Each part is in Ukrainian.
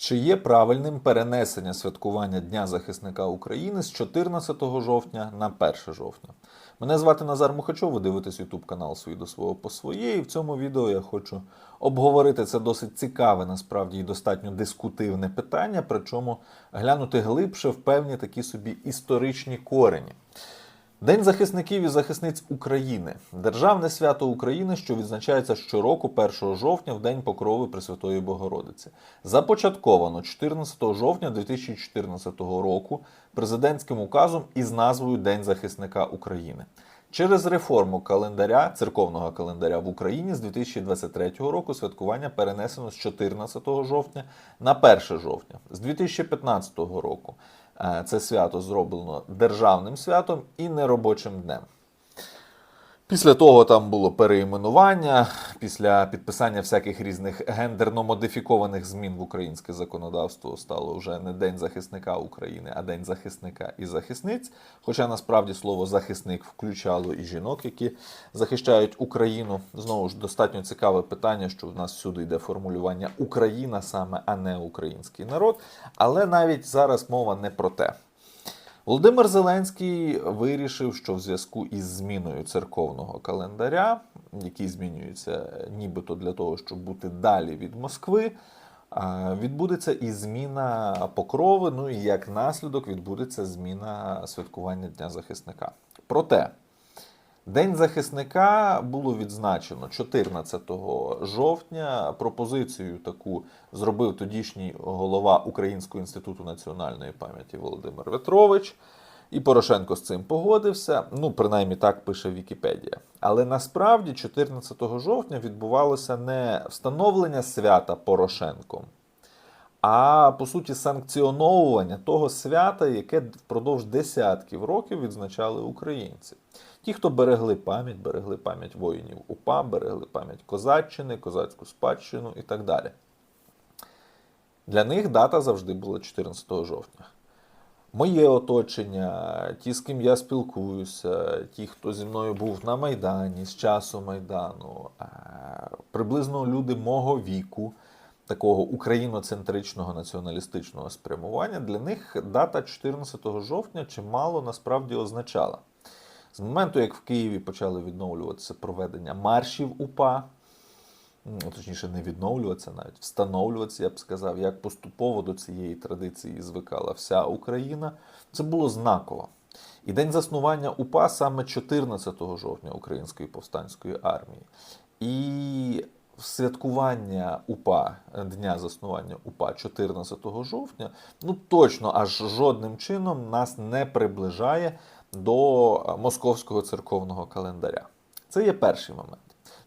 Чи є правильним перенесення святкування Дня захисника України з 14 жовтня на 1 жовтня? Мене звати Назар Мухачов, ви дивитесь YouTube канал «Свій до свого по своє. І в цьому відео я хочу обговорити це досить цікаве, насправді і достатньо дискутивне питання, причому глянути глибше в певні такі собі історичні корені. День захисників і захисниць України державне свято України, що відзначається щороку 1 жовтня в День Покрови Пресвятої Богородиці. Започатковано 14 жовтня 2014 року президентським указом із назвою День захисника України. Через реформу календаря церковного календаря в Україні з 2023 року святкування перенесено з 14 жовтня на 1 жовтня. З 2015 року це свято зроблено державним святом і неробочим днем. Після того там було переіменування, після підписання всяких різних гендерно-модифікованих змін в українське законодавство стало вже не День захисника України, а День захисника і захисниць. Хоча насправді слово захисник включало і жінок, які захищають Україну. Знову ж достатньо цікаве питання, що в нас всюди йде формулювання Україна саме, а не український народ. Але навіть зараз мова не про те. Володимир Зеленський вирішив, що в зв'язку із зміною церковного календаря, який змінюється нібито для того, щоб бути далі від Москви, відбудеться і зміна покрови. Ну і як наслідок відбудеться зміна святкування Дня захисника. Проте День захисника було відзначено 14 жовтня. Пропозицію таку зробив тодішній голова Українського інституту національної пам'яті Володимир Ветрович. І Порошенко з цим погодився. Ну, принаймні так пише Вікіпедія. Але насправді 14 жовтня відбувалося не встановлення свята Порошенком, а по суті санкціоновування того свята, яке впродовж десятків років відзначали українці. Ті, хто берегли пам'ять, берегли пам'ять воїнів УПА, берегли пам'ять козаччини, козацьку спадщину і так далі. Для них дата завжди була 14 жовтня. Моє оточення, ті, з ким я спілкуюся, ті, хто зі мною був на Майдані з часу Майдану, е, приблизно люди мого віку, такого україноцентричного націоналістичного спрямування, для них дата 14 жовтня чимало насправді означала. З моменту, як в Києві почали відновлюватися проведення маршів УПА, точніше, не відновлюватися, навіть встановлюватися, я б сказав, як поступово до цієї традиції звикала вся Україна, це було знаково. І день заснування УПА саме 14 жовтня Української повстанської армії. І святкування УПА, дня заснування УПА 14 жовтня, ну точно аж жодним чином нас не приближає до московського церковного календаря. Це є перший момент.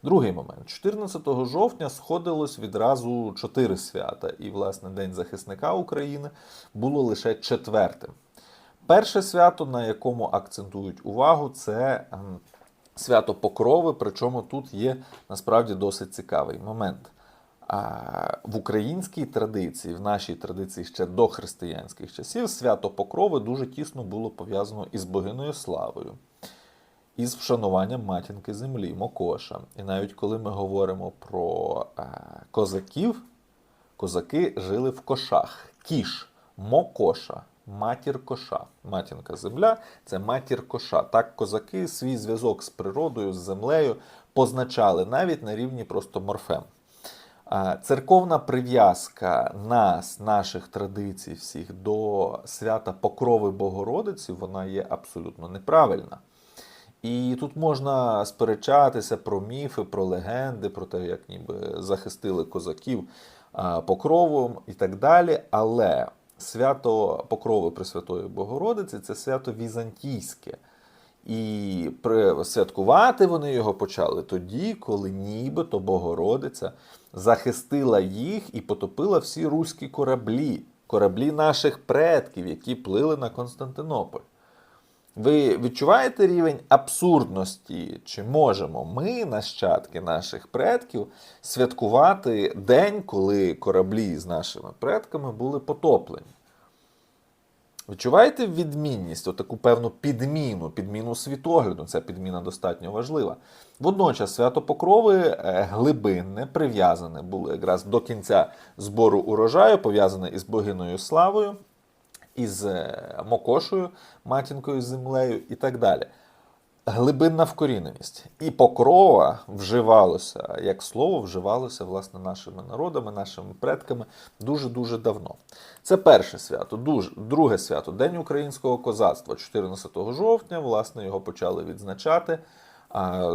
Другий момент. 14 жовтня сходилось відразу чотири свята, і, власне, День захисника України було лише четвертим. Перше свято, на якому акцентують увагу, це ем, свято Покрови. Причому тут є насправді досить цікавий момент. В українській традиції, в нашій традиції ще до християнських часів, свято Покрови дуже тісно було пов'язано із богиною славою, із вшануванням матінки землі, Мокоша. І навіть коли ми говоримо про е, козаків, козаки жили в кошах. Кіш, Мокоша, матір коша. Матінка земля це матір коша. Так козаки свій зв'язок з природою, з землею позначали навіть на рівні просто морфем. Церковна прив'язка нас, наших традицій всіх до свята Покрови Богородиці, вона є абсолютно неправильна. І тут можна сперечатися про міфи, про легенди, про те, як ніби захистили козаків покровом і так далі. Але свято Покрови Пресвятої Богородиці це свято візантійське. І святкувати вони його почали тоді, коли нібито Богородиця захистила їх і потопила всі руські кораблі, кораблі наших предків, які плили на Константинополь. Ви відчуваєте рівень абсурдності? Чи можемо ми, нащадки наших предків, святкувати день, коли кораблі з нашими предками були потоплені? Відчуваєте відмінність, отаку певну підміну, підміну світогляду. Ця підміна достатньо важлива. Водночас свято Покрови е, глибинне, прив'язане було якраз до кінця збору урожаю, пов'язане із богиною славою, із е, Мокошою, матінкою землею і так далі. Глибинна вкоріненість. І покрова вживалося, як слово вживалося власне нашими народами, нашими предками дуже-дуже давно. Це перше свято. Дуже, друге свято День українського козацтва, 14 жовтня. Власне, його почали відзначати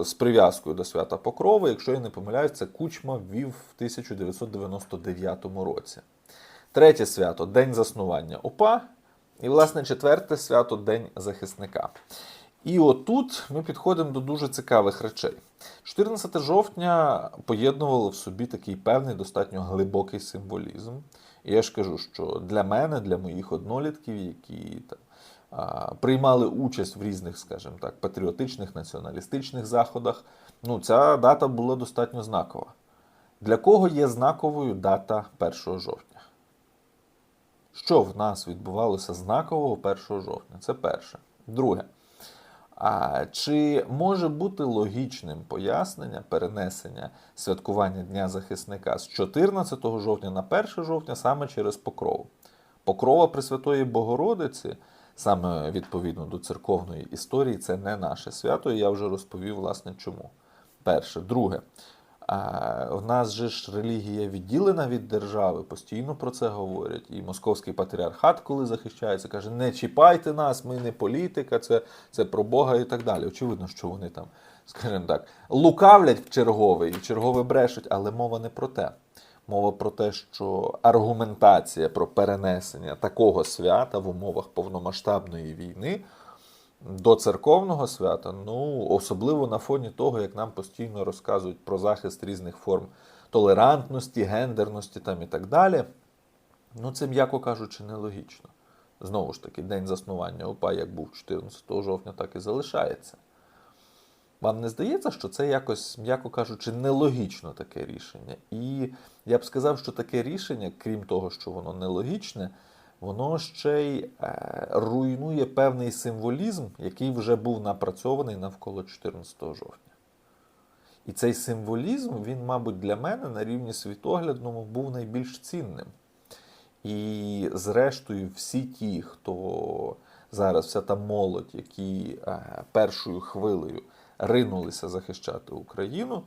з прив'язкою до свята Покрови. Якщо я не помиляюсь, це Кучма ввів в 1999 році. Третє свято День заснування УПА. І, власне, четверте свято День захисника. І отут ми підходимо до дуже цікавих речей. 14 жовтня поєднувало в собі такий певний достатньо глибокий символізм. І я ж кажу, що для мене, для моїх однолітків, які там, приймали участь в різних, скажімо так, патріотичних, націоналістичних заходах, ну, ця дата була достатньо знакова. Для кого є знаковою дата 1 жовтня? Що в нас відбувалося знакового 1 жовтня? Це перше. Друге. А чи може бути логічним пояснення перенесення святкування Дня захисника з 14 жовтня на 1 жовтня саме через покров? Покрова Пресвятої Богородиці, саме відповідно до церковної історії, це не наше свято, і я вже розповів, власне, чому. Перше. Друге. В нас же ж релігія відділена від держави, постійно про це говорять. І московський патріархат, коли захищається, каже: не чіпайте нас, ми не політика, це, це про Бога і так далі. Очевидно, що вони там, скажімо так, лукавлять в чергове і в чергове брешуть, але мова не про те. Мова про те, що аргументація про перенесення такого свята в умовах повномасштабної війни до церковного свята, ну особливо на фоні того, як нам постійно розказують про захист різних форм толерантності, гендерності там і так далі. Ну, це, м'яко кажучи, нелогічно. Знову ж таки, день заснування ОПА, як був 14 жовтня, так і залишається. Вам не здається, що це якось, м'яко кажучи, нелогічно таке рішення? І я б сказав, що таке рішення, крім того, що воно нелогічне, воно ще й е, руйнує певний символізм, який вже був напрацьований навколо 14 жовтня. І цей символізм, він, мабуть, для мене на рівні світоглядному був найбільш цінним. І, зрештою, всі ті, хто зараз, вся та молодь, які е, першою хвилею ринулися захищати Україну,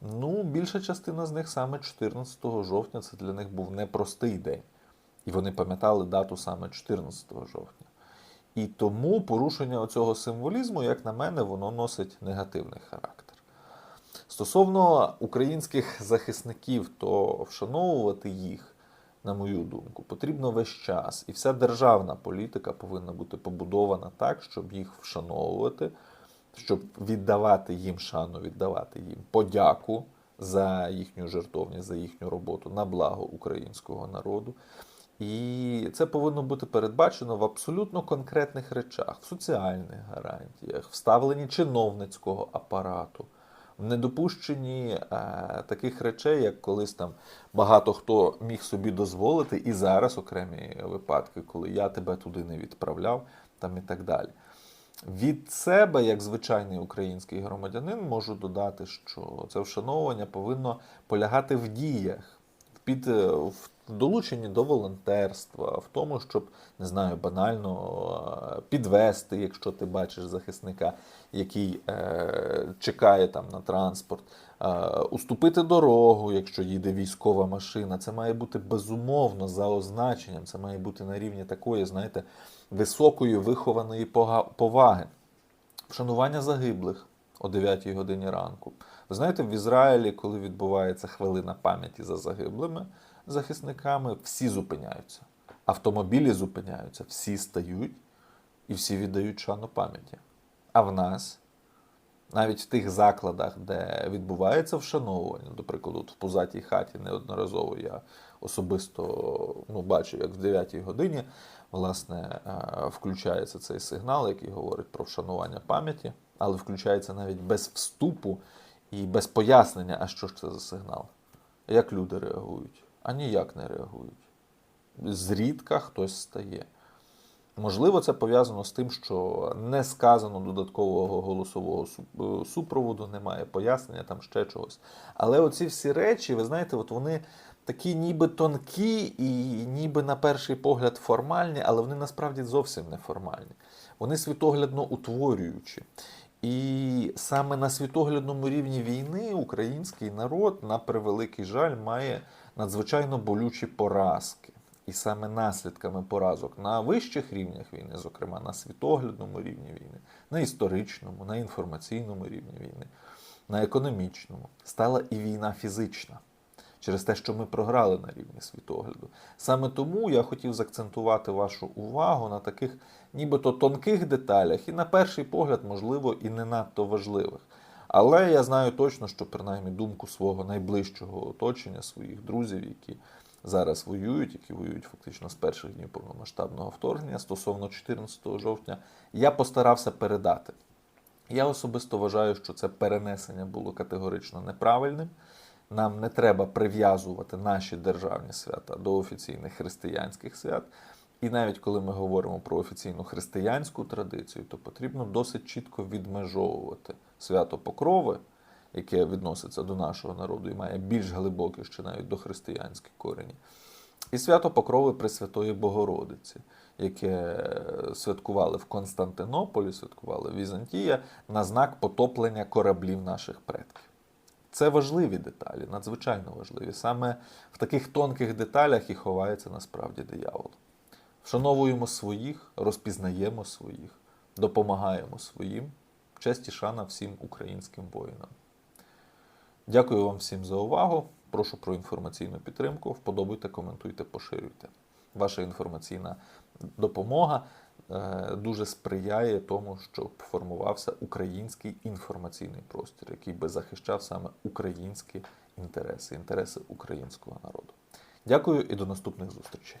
ну, більша частина з них саме 14 жовтня це для них був непростий день. І вони пам'ятали дату саме 14 жовтня. І тому порушення цього символізму, як на мене, воно носить негативний характер. Стосовно українських захисників, то вшановувати їх, на мою думку, потрібно весь час. І вся державна політика повинна бути побудована так, щоб їх вшановувати, щоб віддавати їм шану, віддавати їм подяку за їхню жертовність, за їхню роботу на благо українського народу. І це повинно бути передбачено в абсолютно конкретних речах, в соціальних гарантіях, в ставленні чиновницького апарату, в недопущенні е, таких речей, як колись там багато хто міг собі дозволити, і зараз окремі випадки, коли я тебе туди не відправляв, там і так далі. Від себе, як звичайний український громадянин, можу додати, що це вшановування повинно полягати в діях, під в долученні до волонтерства, в тому, щоб не знаю, банально е, підвести, якщо ти бачиш захисника, який е, чекає там на транспорт, е, уступити дорогу, якщо їде військова машина. Це має бути безумовно за означенням. Це має бути на рівні такої, знаєте, високої вихованої поваги. Вшанування загиблих о 9 годині ранку. Ви знаєте, в Ізраїлі, коли відбувається хвилина пам'яті за загиблими захисниками, всі зупиняються. Автомобілі зупиняються, всі стають і всі віддають шану пам'яті. А в нас, навіть в тих закладах, де відбувається вшановування, до прикладу, в пузатій хаті неодноразово я особисто ну, бачу, як в 9 годині власне, е, включається цей сигнал, який говорить про вшанування пам'яті, але включається навіть без вступу і без пояснення, а що ж це за сигнал. Як люди реагують? А ніяк не реагують. Зрідка хтось стає. Можливо, це пов'язано з тим, що не сказано додаткового голосового е, супроводу, немає пояснення, там ще чогось. Але оці всі речі, ви знаєте, от вони такі ніби тонкі і ніби на перший погляд формальні, але вони насправді зовсім не формальні. Вони світоглядно утворюючі. І саме на світоглядному рівні війни український народ, на превеликий жаль, має надзвичайно болючі поразки. І саме наслідками поразок на вищих рівнях війни, зокрема на світоглядному рівні війни, на історичному, на інформаційному рівні війни, на економічному, стала і війна фізична через те, що ми програли на рівні світогляду. Саме тому я хотів заакцентувати вашу увагу на таких нібито тонких деталях і, на перший погляд, можливо, і не надто важливих. Але я знаю точно, що принаймні думку свого найближчого оточення, своїх друзів, які зараз воюють, які воюють фактично з перших днів повномасштабного вторгнення стосовно 14 жовтня, я постарався передати. Я особисто вважаю, що це перенесення було категорично неправильним. Нам не треба прив'язувати наші державні свята до офіційних християнських свят. І навіть коли ми говоримо про офіційну християнську традицію, то потрібно досить чітко відмежовувати свято Покрови, яке відноситься до нашого народу і має більш глибокі ще навіть до християнські корені, і свято Покрови Пресвятої Богородиці, яке святкували в Константинополі, святкували в Візантія на знак потоплення кораблів наших предків. Це важливі деталі, надзвичайно важливі. Саме в таких тонких деталях і ховається насправді диявол. Вшановуємо своїх, розпізнаємо своїх, допомагаємо своїм. Честь і шана всім українським воїнам. Дякую вам всім за увагу. Прошу про інформаційну підтримку. Вподобайте, коментуйте, поширюйте. Ваша інформаційна допомога дуже сприяє тому, щоб формувався український інформаційний простір, який би захищав саме українські інтереси, інтереси українського народу. Дякую і до наступних зустрічей.